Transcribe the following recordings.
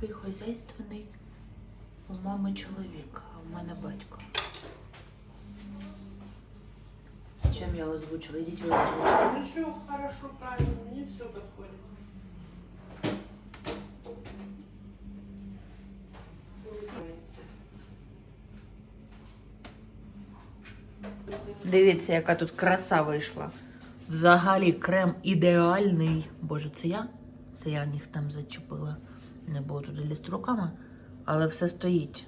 такий хазяйственний. У мами чоловік, а в мене батько. Зачем я озвучила? Ідіть ви озвучите. Хорошо, хорошо, правильно, мне все. Получается. Дивіться, яка тут краса вийшла. Взагалі крем ідеальний. Боже, це я? Це я їх там зачепила. Не буду туди лізти руками, але все стоїть.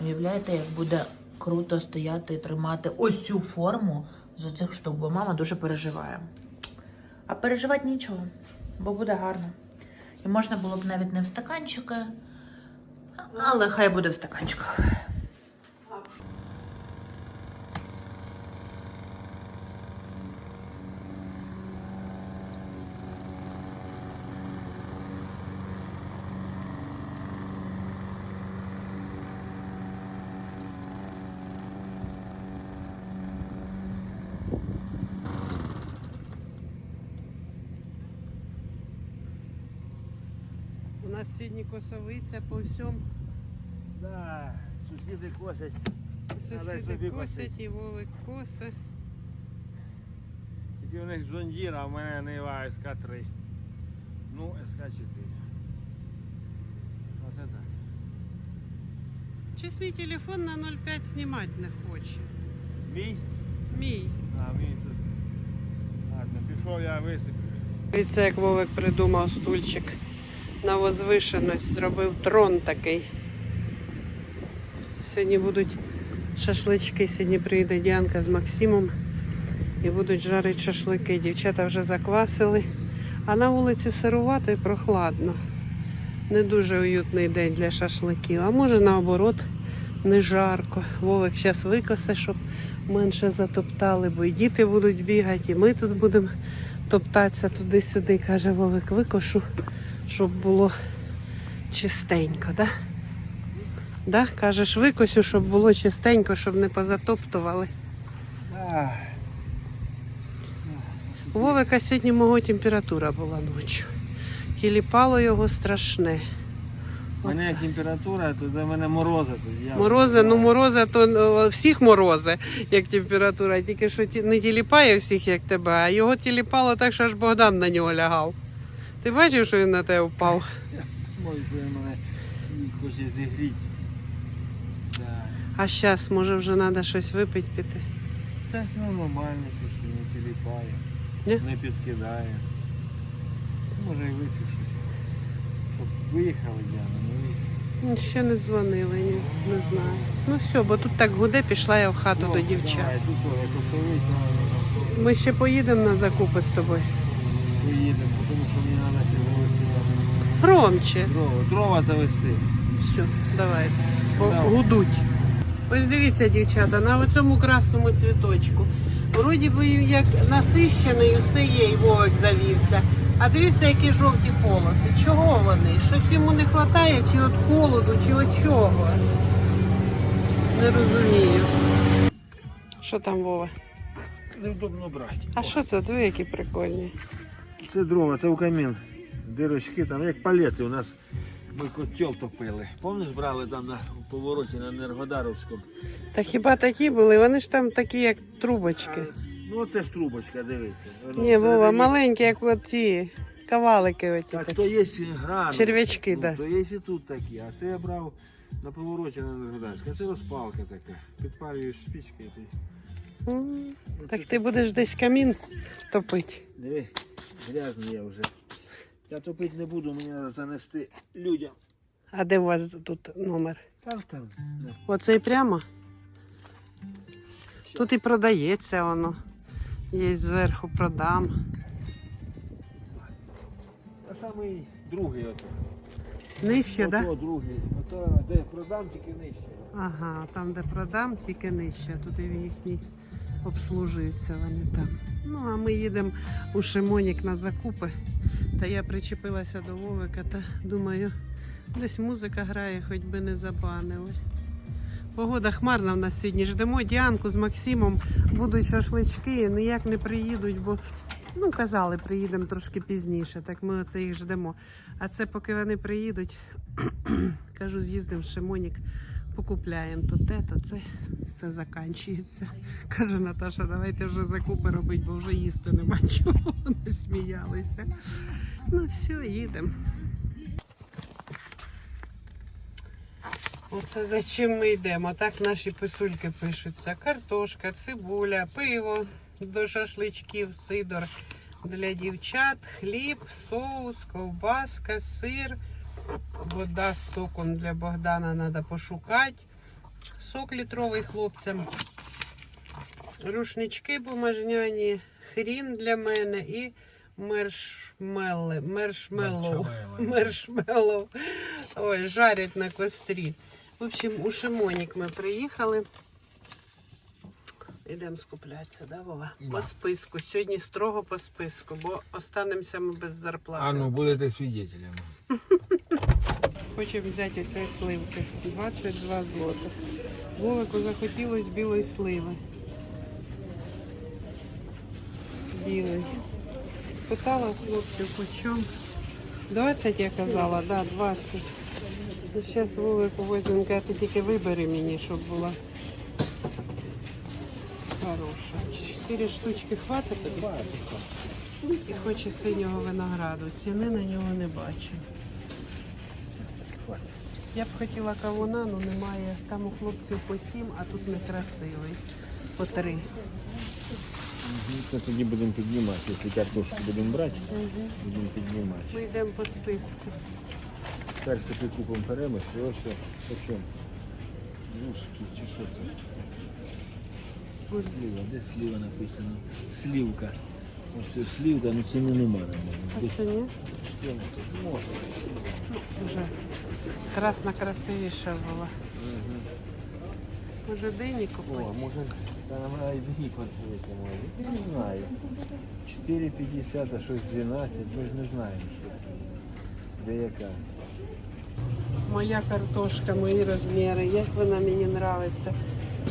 Уявляєте, як буде круто стояти і тримати ось цю форму з оцих штук, бо мама дуже переживає. А переживати нічого, бо буде гарно. І можна було б навіть не в стаканчики, але хай буде в стаканчиках. Сьогодні косовиця по всьому. Да, сусіди косять. Сусіди косять косить. і вовик косе. Тільки у них Джондір, а в мене Нива СК-3. Ну, СК-4. Оце так. Чи свій телефон на 0,5 знімати не хоче? Мій? Мій. А, мій тут. Ладно, пішов я висиплю. Дивіться, як Вовик придумав стульчик на возвишеність, зробив трон такий. Сьогодні будуть шашлички, сьогодні приїде Діанка з Максимом і будуть жарити шашлики. Дівчата вже заквасили, а на вулиці сирувато і прохладно. Не дуже уютний день для шашликів, а може наоборот не жарко. Вовик зараз викосе, щоб менше затоптали, бо і діти будуть бігати, і ми тут будемо топтатися туди-сюди, каже Вовик, викошу, щоб було чистенько, да? Да? Кажеш, викосю, щоб було чистенько, щоб не позатоптували. У Вовика сьогодні мого температура була ночі. Тіліпало його страшне. у мене температура, то до мене морози. Я Морози, ну морози, то всіх морози, як температура, тільки що не тіліпає всіх, як тебе, а його тіліпало так, що аж Богдан на нього лягав. Ти бачив, що він на тебе впав? Може, він мене хоче зігріти. Да. А зараз, може, вже треба щось випити піти. Так, ну нормально, що не тіліпає. Ні? Не підкидає. Може і випив щось. Щоб виїхали Діана, не виїхали. Ну, Ще не дзвонили, ні, не знаю. Ну все, бо тут так гуде, пішла я в хату Ну, до дівчат. Давай, тут. Ми ще поїдемо на закупи з тобою. Поїдемо, тому що мені треба вивезти Громче. дрова. Дрова завести. Все, давайте. Бо Давай. гудуть. Ось дивіться, дівчата, на цьому красному цвіточку. Вроді би як насищений, усе є, і вовик завівся. А дивіться, які жовті полоси. Чого вони? Щось йому не вистачає, чи від холоду, чи від чого? Не розумію. Що там, Вова? Невдобно брати. А що це? Диви, які прикольні. Це дрова, це в камін. Дирочки там, як палети у нас. Ми котел топили. Пам'ятаєш, брали там на повороті на Енергодаровському? Та хіба такі були? Вони ж там такі, як трубочки. Ну оце ж трубочка, дивися. Ні, Вова, маленькі, як оці кавалики оті. Так, такі. то є грани. Черв'ячки, ну, да. То є і тут такі. А це я брав на повороті на Енергодарську. А це розпалка така. Підпалюєш спічки. Оце Так ти будеш десь камін топити. Диви, грязний я вже. Я топити не буду, мені треба занести людям. А де у вас тут номер? Там там. да. Оцей прямо? Тут і продається воно. Є зверху продам. А самий другий ото. Нижче, ото так? Да? другий. Ото де продам, тільки нижче. Ага, там, де продам, тільки нижче. Тут і їхні обслужуються вони там. Ну, а ми їдемо у Шимонік на закупи. Та я причепилася до Вовика та думаю, десь музика грає, хоч би не забанили. Погода хмарна в нас сьогодні. Ждемо Діанку з Максимом. Будуть шашлички, ніяк не приїдуть, бо Ну, казали, приїдемо трошки пізніше, так ми оце їх ждемо. А це поки вони приїдуть, кажу, з'їздимо в Шимонік, покупляємо то те, то це все закінчується. Каже Наташа, давайте вже закупи робити, бо вже їсти нема чого. Вони сміялися. Ну все, їдемо. Оце за чим ми йдемо? Так наші писульки пишуться. Картошка, цибуля, пиво до шашличків, сидор для дівчат, хліб, соус, ковбаска, сир, вода з соком для Богдана треба пошукати. Сок літровий хлопцям. Рушнички бумажняні, хрін для мене і мершмелли, мершмеллоу. Мершмеллоу. Ой, жарять на кострі. В общем, у Шимонік ми приїхали. Йдемо скуплятися, да, Вова? По списку. Сьогодні строго по списку, бо останемося ми без зарплати. А ну, будете свидетелями. Хочемо взяти оцей сливки. 22 злотих. Вовику захотілось білої сливи. Білий. Спитала хлопців, по чому. 20 я казала, да, 20. Ну, зараз Вовику возьмемо, ти тільки вибери мені, щоб була хороша. Чотири штучки хватить? І хоче синього винограду. Ціни на нього не бачу. Я б хотіла кавуна, але немає. Там у хлопців по сім, а тут некрасивий. По три. Це тоді будемо піднімати. Якщо картошку будемо брати, будемо піднімати. Ми йдемо по списку. Персики купимо перемиш, і ось що, по чому? Вушки чи що це? Слива, де слива написано? Слівка. Ось це слівка, ну ціни нема на А це ні? Може. Вже красна красивіша була. Може дині О, купити? може, та вона і дні подивитися може. Не знаю. 4,50, а щось 12, ми ж не знаємо, що. Де яка. Моя картошка, мої розміри. Як вона мені подобається.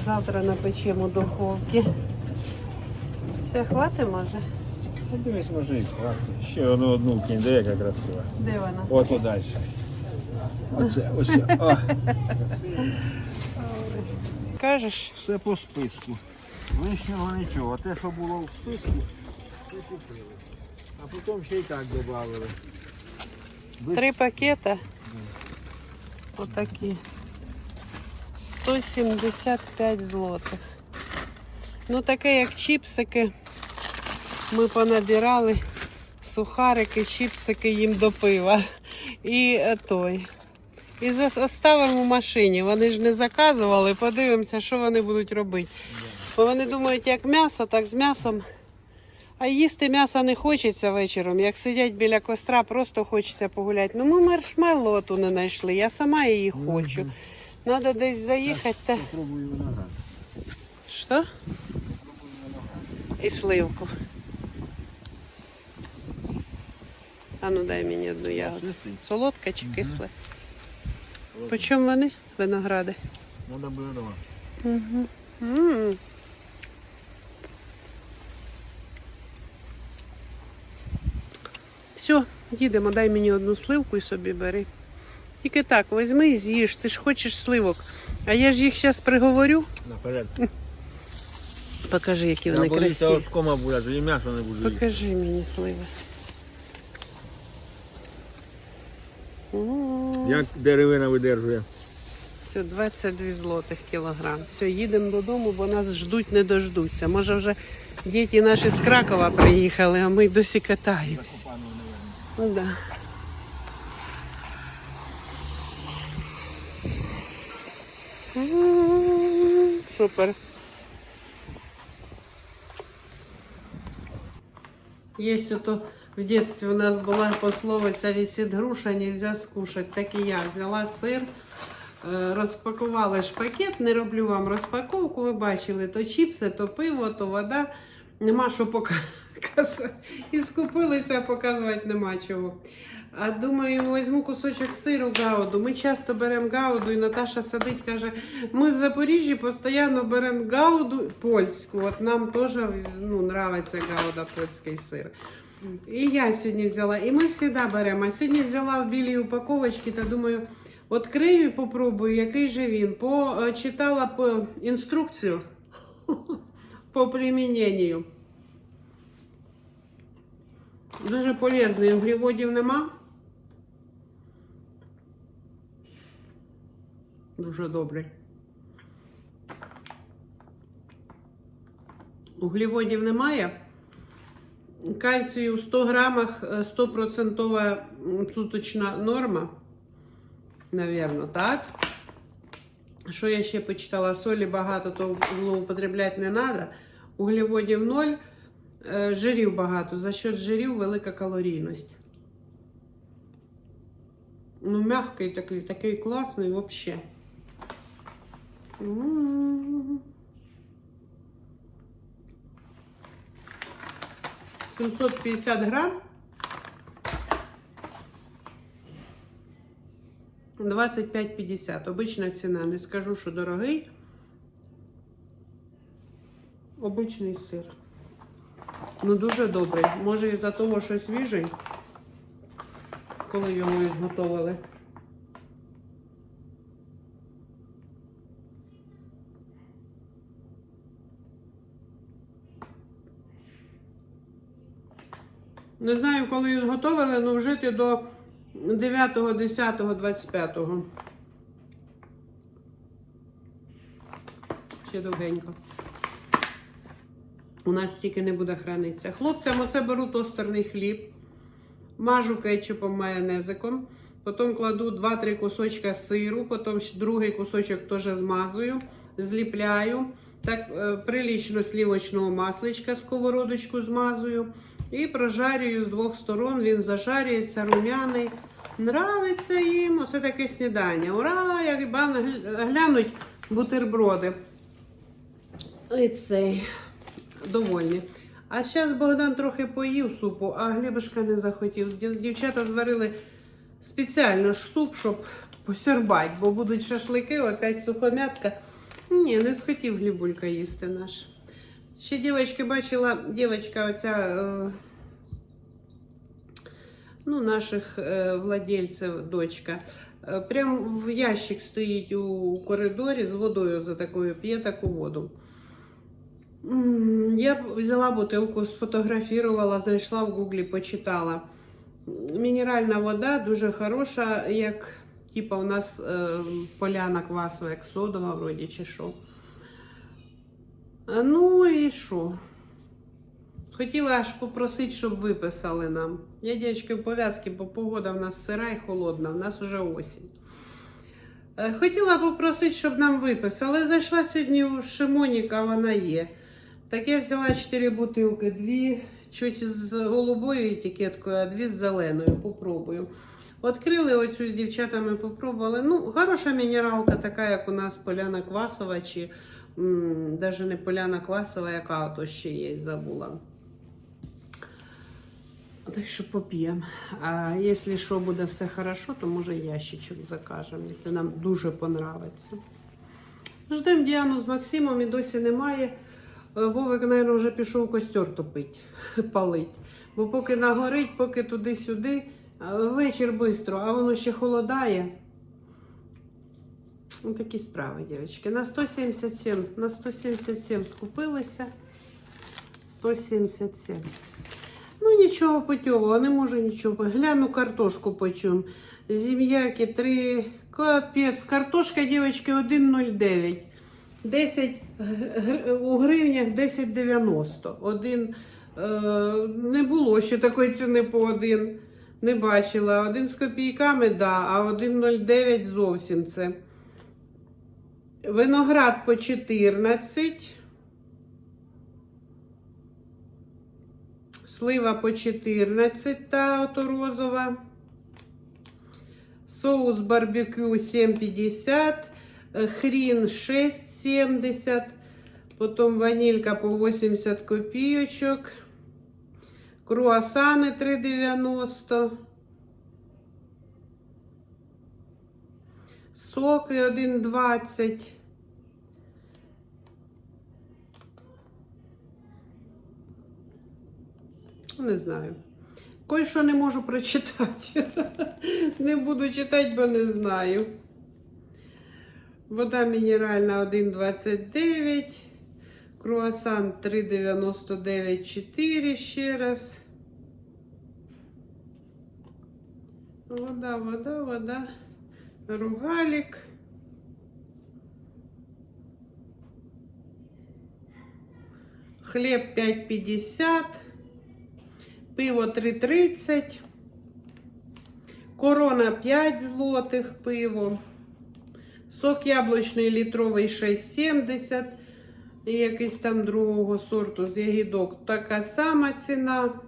Завтра напечемо духовки. Все, хватить може? Ну, дивись, може і хватить. Ще одну одну кінь, де яка красива. Де вона? Ото далі. Оце, ось. О. Кажеш? Все по списку. Лишнього нічого. Те, що було в списку, це купили. А потім ще й так додали. Три пакета. Отакі. 175 злотих. Ну, таке, як чіпсики. Ми понабирали сухарики, чіпсики їм до пива. І е, той. І оставимо в машині. Вони ж не заказували. Подивимося, що вони будуть робити. Бо вони думають, як м'ясо, так з м'ясом. А їсти м'яса не хочеться вечором. Як сидять біля костра, просто хочеться погуляти. Ну ми маршмеллоу ту не знайшли. Я сама її хочу. Треба десь заїхати. Та... Що? І сливку. А ну дай мені одну ягоду. Солодка чи кисла? По чому вони? Виногради. Надо буде дома. Угу. М. Все, їдемо, дай мені одну сливку і собі бери. Тільки так, візьми і з'їж, ти ж хочеш сливок. А я ж їх зараз приговорю. Наперед. Покажи, які вони красиві. от кома буде, тоді м'ясо не буду. Покажи мені сливи. М. Як деревина видержує. Все, 22 злотих кілограм. Все, їдемо додому, бо нас ждуть, не дождуться. Може вже діти наші з Кракова приїхали, а ми досі катаємося. Ну да. Супер. Есть ото в детстве у нас була пословиця висить груша, нельзя скушать. Так і я взяла сир, е, розпакувала ж пакет, не роблю вам розпаковку. Ви бачили, то чіпси, то пиво, то вода. Нема що Каса- І скупилися, показувати нема чого. А думаю, візьму кусочок сиру гауду. Ми часто беремо гауду, і Наташа сидить, каже, ми в Запоріжжі постійно беремо гауду польську. От нам теж ну, нравиться гауда, польський сир. І я сьогодні взяла, і ми завжди беремо. А сьогодні взяла в білій упаковочці та думаю, відкрию і попробую, який же він. Почитала по інструкцію по приміненню. Дуже полезний, углеводів нема. Дуже добрий. Углеводів немає. Кальцію в 100 грамах е, 100% м, суточна норма. Навірно, так? Що я ще почитала? Солі багато, то злоупотребляти не треба. Углеводів ноль, е, жирів багато. За счет жирів велика калорійність. Ну, м'який такий, такий класний взагалі. 750 грам. 25,50. Обична ціна. Не скажу, що дорогий. Обичний сир. Ну, дуже добрий. Може, із-за того, що свіжий, коли його зготовили. Не знаю, коли їх зготовили, але вжити до 9, 10, 25. Ще довгенько. У нас стільки не буде хранитися. Хлопцям оце беру тостерний хліб, мажу кетчупом майонезиком, потім кладу 2-3 кусочка сиру, потім другий кусочок теж змазую, зліпляю. Так е, прилічно слівочного масличка сковородочку змазую. І прожарюю з двох сторон, він зажарюється, рум'яний. Нравиться їм. Оце таке снідання. Ура! Як глянуть бутерброди. І цей довольні. А зараз Богдан трохи поїв супу, а Глебушка не захотів. Дівчата зварили спеціально ж суп, щоб посербать, бо будуть шашлики, опять сухомятка. Ні, не схотів Глібулька їсти наш. Ще дівчатки бачила, дівчатка оця, е, ну, наших е, владельців, дочка. е, Прям в ящик стоїть у коридорі з водою за такою, п'є таку воду. Я взяла бутилку, сфотографувала, знайшла в гуглі, почитала. Мінеральна вода дуже хороша, як типа у нас поляна квасова, як содова, вроді чи що. Ну і що? Хотіла аж попросити, щоб виписали нам. Я, дівчатки, в пов'язки, бо погода в нас сира і холодна, в нас вже осінь. Е, Хотіла попросити, щоб нам виписали. Зайшла сьогодні в Шимоніка, вона є. Так я взяла 4 бутилки, дві щось з голубою етикеткою, а дві з зеленою. Попробую. Відкрили оцю з дівчатами, попробували. Ну, хороша мінералка, така, як у нас поляна квасова, чи даже не поляна квасова, яка ото ще є, забула. Так що поп'ємо. А якщо що буде все хорошо, то може ящичок закажемо, якщо нам дуже понравиться. Ждемо Діану з Максимом і досі немає. Е, Вовик, мабуть, вже пішов костер топить, палить. Бо поки нагорить, поки туди-сюди, вечір швидко, а воно ще холодає. Ось такі справи, дівчатки. На 177, на 177 скупилися. 177. Ну, нічого путьового, не можу нічого. Гляну картошку почем. Зім'яки 3. Капець. Картошка, дівчатки, 1,09. 10 у гривнях 10,90. Один е, не було ще такої ціни по один. Не бачила. Один з копійками, да, а 1,09 зовсім це. Виноград по 14. Слива по 14, та ото розова. Соус барбекю 7,50. е, Хрін 6,70. Потім ванілька по 80 копійочок. Круасани 3,90. Соки 1,20. Не знаю. Кое-що не можу прочитати. Не буду читати, бо не знаю. Вода мінеральна 1,29. Круасан 3,99,4 ще раз. Вода, вода, вода. Ругалік. Хліб 5,50. Пиво 3,30. Корона 5 злотих пиво. Сок яблучний літровий 6,70. І якийсь там другого сорту з ягідок. Така сама ціна.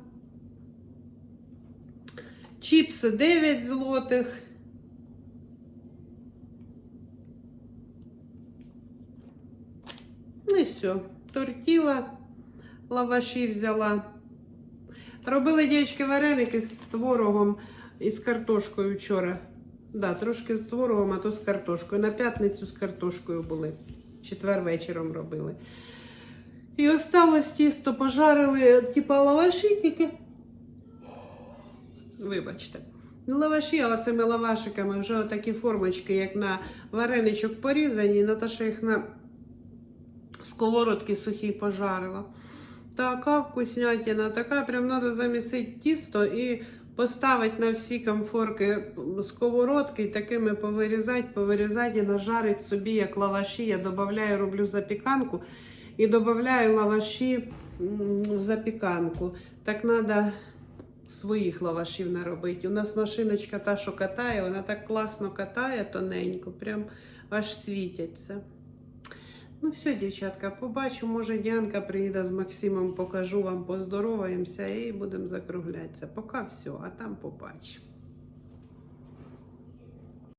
Чіпси 9 злотих. Ну і все. Тортіла, лаваші взяла. Робили дівчатки вареники з творогом і з картошкою вчора. Да, трошки з творогом, а то з картошкою. На п'ятницю з картошкою були. Четвер вечором робили. І осталось тісто, пожарили, типа лаваші тільки. Вибачте. Не лаваші, а оцими лавашиками вже отакі формочки, як на вареничок порізані. Наташа їх на сковородки сухі пожарила. Така вкуснятина, така прям треба замісити тісто і поставити на всі комфорки сковородки і такими повирізати, повирізати і нажарити собі як лаваші. Я додаю, роблю запіканку і додаю лаваші в запіканку. Так треба своїх лавашів наробити. У нас машиночка та, що катає, вона так класно катає тоненько, прям аж світяться. Ну все, дівчатка, побачу, може Діанка приїде з Максимом, покажу вам, поздороваємося і будемо закруглятися. Поки все, а там побачимо.